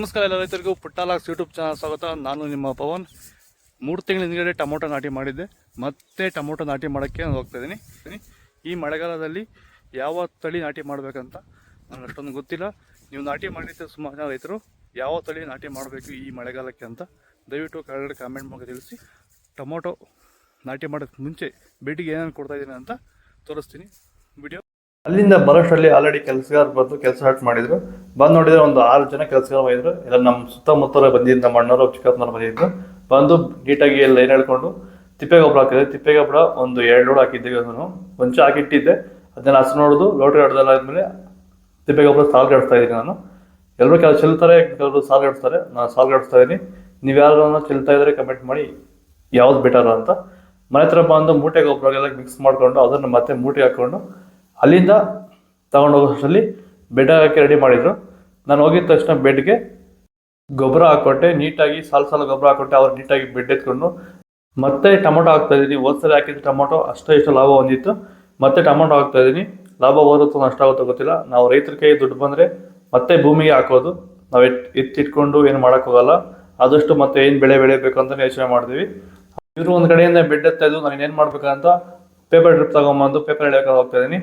ನಮಸ್ಕಾರ ಎಲ್ಲ ರೈತರಿಗೂ ಪುಟ್ಟಾಲಾಕ್ಸ್ ಯೂಟ್ಯೂಬ್ ಚಾನಲ್ ಸ್ವಾಗತ. ನಾನು ನಿಮ್ಮ ಪವನ್. ಮೂರು ತಿಂಗಳ ಹಿಂದ್ಗಡೆ ಟೊಮೊಟೊ ನಾಟಿ ಮಾಡಿದ್ದೆ. ಮತ್ತೆ ಟೊಮೊಟೊ ನಾಟಿ ಮಾಡೋಕ್ಕೆ ನಾನು ಹೋಗ್ತಾ ಇದ್ದೀನಿ. ಈ ಮಳೆಗಾಲದಲ್ಲಿ ಯಾವ ತಳಿ ನಾಟಿ ಮಾಡಬೇಕಂತ ನನಗೆ ಅಷ್ಟೊಂದು ಗೊತ್ತಿಲ್ಲ. ನೀವು ನಾಟಿ ಮಾಡಿದ್ದೆ ಸುಮಾರು ಜನ ರೈತರು ಯಾವ ತಳಿ ನಾಟಿ ಮಾಡಬೇಕು ಈ ಮಳೆಗಾಲಕ್ಕೆ ಅಂತ ದಯವಿಟ್ಟು ಕೆಳಗಡೆ ಕಾಮೆಂಟ್ ಮಾಡಿ ತಿಳಿಸಿ. ಟೊಮೊಟೊ ನಾಟಿ ಮಾಡೋಕ್ಕೆ ಮುಂಚೆ ಬೆಡ್ಡಿಗೆ ಏನೇನು ಕೊಡ್ತಾ ಇದ್ದೀನಿ ಅಂತ ತೋರಿಸ್ತೀನಿ. ವಿಡಿಯೋ ಅಲ್ಲಿಂದ ಬರೋಷ್ಟರಲ್ಲಿ ಆಲ್ರೆಡಿ ಕೆಲಸಗಾರ ಬಂದು ಕೆಲಸ ಸ್ಟಾರ್ಟ್ ಮಾಡಿದ್ರು. ಬಂದು ನೋಡಿದ್ರೆ ಒಂದು ಆರು ಜನ ಕೆಲಸಗಾರ ಬಂದಿದ್ರು ಎಲ್ಲ ನಮ್ಮ ಸುತ್ತಮುತ್ತಲ ಬಂದಿದ್ದು ನಮ್ಮ ಅಣ್ಣವರು, ಚಿಕ್ಕಪ್ಪನವ್ರು ಬಂದಿದ್ದು ಬಂದು ನೀಟಾಗಿ ಎಲ್ಲ ಲೈನ್ ಹೇಳ್ಕೊಂಡು, ತಿಪ್ಪೆ ಗೊಬ್ಬರ ಹಾಕಿದ್ರೆ. ತಿಪ್ಪೆ ಗೊಬ್ಬರ ಒಂದು ಎರಡು ಲೋಡ್ ನಾನು. ಒಂಚ ಹಾಕಿಟ್ಟಿದ್ದೆ ಅದನ್ನ ಹಸು ನೋಡೋದು, ಲೋಟ್ರಿ ಹೊಡೆದಲ್ಲ ಆದಮೇಲೆ ತಿಪ್ಪೆ ಗೊಬ್ಬರ ಸಾಲ್ಗಾಡಿಸ್ತಾ ಇದ್ದೀನಿ ನಾನು. ಎಲ್ಲರೂ ಕೆಲವು ಚೆಲ್ತಾರೆ, ಕೆಲವರು ಸಾಲ್ಗಾಡಿಸ್ತಾರೆ ನಾನು ಸಾಲ್ಗಾಡಿಸ್ತಾ ಇದ್ದೀನಿ. ನೀವು ಯಾರು ಚೆಲ್ತಾ ಇದ್ರೆ ಕಮೆಂಟ್ ಮಾಡಿ, ಯಾವ್ದು ಬೆಟರ್ ಅಂತ. ಮನೆ ಹತ್ರ ಬಂದು ಮೂಟೆ ಗೊಬ್ಬರ ಮಿಕ್ಸ್ ಮಾಡಿಕೊಂಡು, ಅದನ್ನು ಮತ್ತೆ ಮೂಟೆ ಹಾಕೊಂಡು ಅಲ್ಲಿಂದ ತಗೊಂಡು ಹೋಗೋಷ್ಟರಲ್ಲಿ ಬೆಡ್ ಹಾಕಿ ರೆಡಿ ಮಾಡಿದರು. ನಾನು ಹೋಗಿದ ತಕ್ಷಣ ಬೆಡ್ಗೆ ಗೊಬ್ಬರ ಹಾಕ್ಕೊಟ್ಟೆ ನೀಟಾಗಿ ಸಾಲು ಸಾಲ ಗೊಬ್ಬರ ಹಾಕ್ಕೊಟ್ಟೆ ಅವ್ರು ನೀಟಾಗಿ ಬೆಡ್ ಎತ್ಕೊಂಡು. ಮತ್ತೆ ಟೊಮೊಟೊ ಹಾಕ್ತಾ ಇದ್ದೀನಿ. ಒಂದ್ಸಲ ಹಾಕಿದ ಟೊಮೊಟೊ ಅಷ್ಟೇ ಇಷ್ಟು ಲಾಭ ಹೊಂದಿತ್ತು ಮತ್ತೆ ಟೊಮೊಟೊ ಹಾಕ್ತಾ ಇದ್ದೀನಿ. ಲಾಭ ಬರುತ್ತೋ ನಷ್ಟ ಆಗುತ್ತೋ ಗೊತ್ತಿಲ್ಲ. ನಾವು ರೈತರ ಕೈ ದುಡ್ಡು ಬಂದರೆ ಮತ್ತೆ ಭೂಮಿಗೆ ಹಾಕೋದು. ನಾವು ಎತ್, ಎತ್ತಿಟ್ಕೊಂಡು ಏನು ಮಾಡೋಕ್ಕೋಗಲ್ಲ ಆದಷ್ಟು ಮತ್ತೆ ಏನು ಬೆಳೆ ಬೆಳಿಬೇಕು ಅಂತ ಯೋಚನೆ ಮಾಡ್ತೀವಿ. ಇವರು ಒಂದು ಕಡೆಯಿಂದ ಬೆಡ್ ಎತ್ತಾ ಇದ್ದು ನಾನು ಏನು ಮಾಡ್ಬೇಕಂತ ಪೇಪರ್ ಡ್ರಿಪ್ ತಗೊಂಬಂದು ಪೇಪರ್ ಎಳೆಯೋಕೆ ಹೋಗ್ತಾ ಇದ್ದೀನಿ.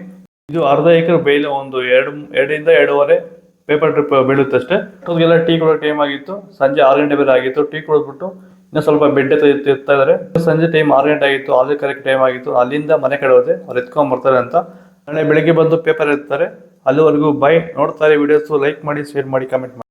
ಇದು ಅರ್ಧ ಎಕರೆ ಬೇಯ್ಲು ಒಂದು ಎರಡು, ಎರಡರಿಂದ ಎರಡೂವರೆ ಪೇಪರ್ ಟ್ರಿಪ್ ಬೀಳುತ್ತೆ ಅಷ್ಟೇ. ಅಷ್ಟೊತ್ತಿಗೆಲ್ಲ ಟೀ ಕೊಡೋ ಟೈಮ್ ಆಗಿತ್ತು. ಸಂಜೆ ಆರು ಗಂಟೆ ಬೇರೆ ಆಗಿತ್ತು. ಟೀ ಕುಡಿದ್ಬಿಟ್ಟು ಇನ್ನೂ ಸ್ವಲ್ಪ ಬೆಡ್ ಎತ್ತಿರ್ತಾ ಇದ್ದಾರೆ ಸಂಜೆ ಟೈಮ್ ಆರು ಗಂಟೆ ಆಗಿತ್ತು. ಆರು ಕರೆಕ್ಟ್ ಟೈಮ್ ಆಗಿತ್ತು. ಅಲ್ಲಿಂದ ಮನೆ ಕಡೆ ಹೋದೆ. ಅವ್ರು ಎತ್ಕೊಂಡ್ ಬರ್ತಾರೆ ಅಂತ. ನಾಳೆ ಬೆಳಿಗ್ಗೆ ಬಂದು ಪೇಪರ್ ಎತ್ತಾರೆ. ಅಲ್ಲಿವರೆಗೂ ಬೈ ನೋಡ್ತಾರೆ ವಿಡಿಯೋಸು ಲೈಕ್ ಮಾಡಿ ಶೇರ್ ಮಾಡಿ ಕಮೆಂಟ್ ಮಾಡಿ.